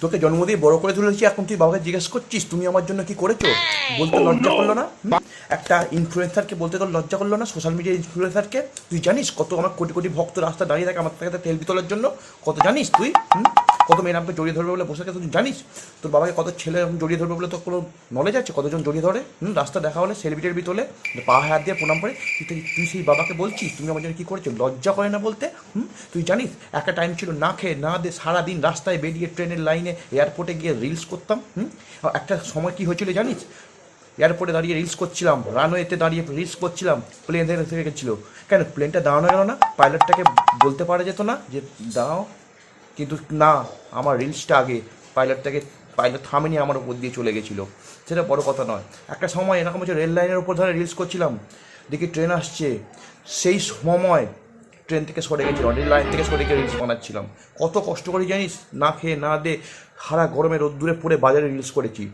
তোকে জন্ম দিয়ে বড় করে তুলেছি এখন তুই বাবাকে জিজ্ঞেস করছিস তুমি আমার জন্য কি করেছ? বলতে লজ্জা করল না? একটা ইনফ্লুয়েন্সারকে বলতে তোর লজ্জা করল না? সোশ্যাল মিডিয়া ইনফ্লুয়েন্সারকে তুই জানিস কত আমার কোটি কোটি ভক্ত রাস্তা দাঁড়িয়ে থাকে আমার থেকে তেল তোলার জন্য? কত জানিস তুই? হুম? কত মেয়ের আমাকে জড়িয়ে ধরবে বলে বসে তুই জানিস? তোর বাবাকে কত ছেলে এরকম জড়িয়ে ধরবে বলে তোর কোনো নলেজ আছে? কতজন জড়িয়ে ধরে? হুম, রাস্তা দেখা হলে সেলিব্রিটি টেলবি তোলে পা হাত দিয়ে প্রণাম করে, তুই তুই- সেই বাবাকে বলছিস? তুমি আমার জন্য কী করেছ? লজ্জা করে না বলতে? হুম, তুই জানিস? একটা টাইম ছিল না খেয়ে না দে সারাদিন রাস্তায় বেরিয়ে ট্রেনের লাইনে এয়ারপোর্টে গিয়ে রিলস করতাম, হুম? একটা সময় কী হয়েছিল জানিস? এয়ারপোর্টে দাঁড়িয়ে রিলস করছিলাম রানওয়েতে দাঁড়িয়ে রিলস করছিলাম প্লেন থেকে গেছিল। কেন? প্লেনটা দাঁড়ানো গেল না? পাইলটটাকে বলতে পারা যেত না যে, দাঁড়াও কিন্তু না, আমার রিলসটা আগে পাইলটটাকে পাইলট থামেনি আমার উপর দিয়ে চলে গেছিল। সেটা বড় কথা নয়। একটা সময় এরকম হচ্ছে রেল লাইনের উপর ধরে রিলস করছিলাম, দেখি ট্রেন আসছে, সেই সময় ট্রেন থেকে সরে গেছিলাম রেল লাইন থেকে সরে গিয়ে রিলস বানাচ্ছিলাম। কত কষ্ট করে জানিস? না খেয়ে, না দে, সারা গরমে রোদ্দুরে পড়ে বাজারে রিলস করেছি।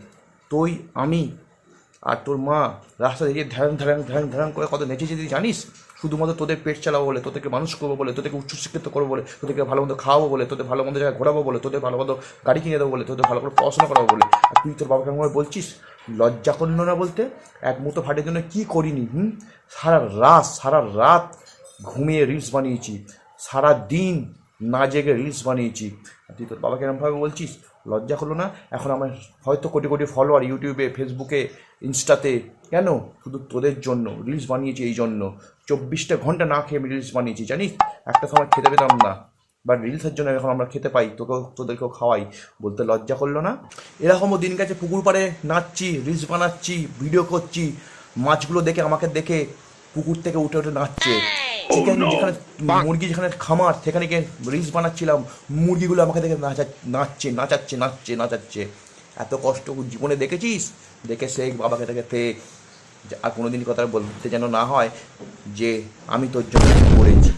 তুই আমি আর তোর মা রাস্তা দিয়ে ধ্যান ধ্যান ধ্যান ধ্যান করে কত নেচেছে তুই জানিস? শুধুমাত্র তোদের পেট চালাবো বলে, তোদেরকে মানুষ করব বলে, তোদেরকে উচ্চশিক্ষিত করব বলে, তোদেরকে ভালো মন্দ খাওয়াবো বলে, তোদের ভালো মন্দ জায়গায় ঘোরাবো বলে, তোদের ভালো মন্দ গাড়ি কিনে দেবো বলে, তোদের ভালো করে পড়াশোনা করাবো বলে। আর তুই তোর বাবাকে আমার বলছিস লজ্জা করল না বলতে? এক মুঠো ভাটের জন্য কী করিনি, হুম? সারা রাত সারা রাত ঘুমিয়ে রিলস বানিয়েছি, সারা দিন না জেগে রিলস বানিয়েছি। তুই তোর বাবাকে এরকমভাবে বলছিস লজ্জা হলো না? এখন আমার হয়তো কোটি কোটি ফলোয়ার ইউটিউবে ফেসবুকে ইনস্টাতে কেন? শুধু তোদের জন্য রিলস বানিয়েছি এই জন্য। চব্বিশটা ঘণ্টা না খেয়ে আমি রিলস বানিয়েছি, জানিস? একটা সময় খেতে পেতাম না। বাট রিলসের জন্য এখন আমরা খেতে পাই, তোকেও, তোদেরকেও খাওয়াই। বলতে লজ্জা করল না? এরকমও দিন গেছে, পুকুর পাড়ে নাচছি রিলস বানাচ্ছি ভিডিও করছি। মাছগুলো দেখে, আমাকে দেখে পুকুর থেকে উঠে উঠে নাচছে। চিকেন যেখানে মুরগি যেখানে খামার সেখানে গিয়ে রিলস বানাচ্ছিলাম মুরগিগুলো আমাকে দেখে নাচা নাচছে নাচাচ্ছে নাচছে নাচাচ্ছে। এত কষ্ট জীবনে দেখেছিস? দেখে শেখ বাবাকে দেখে ফে যে আর কোনোদিন কথা বলতে যেন না হয় যে আমি তোর জন্য করেছি।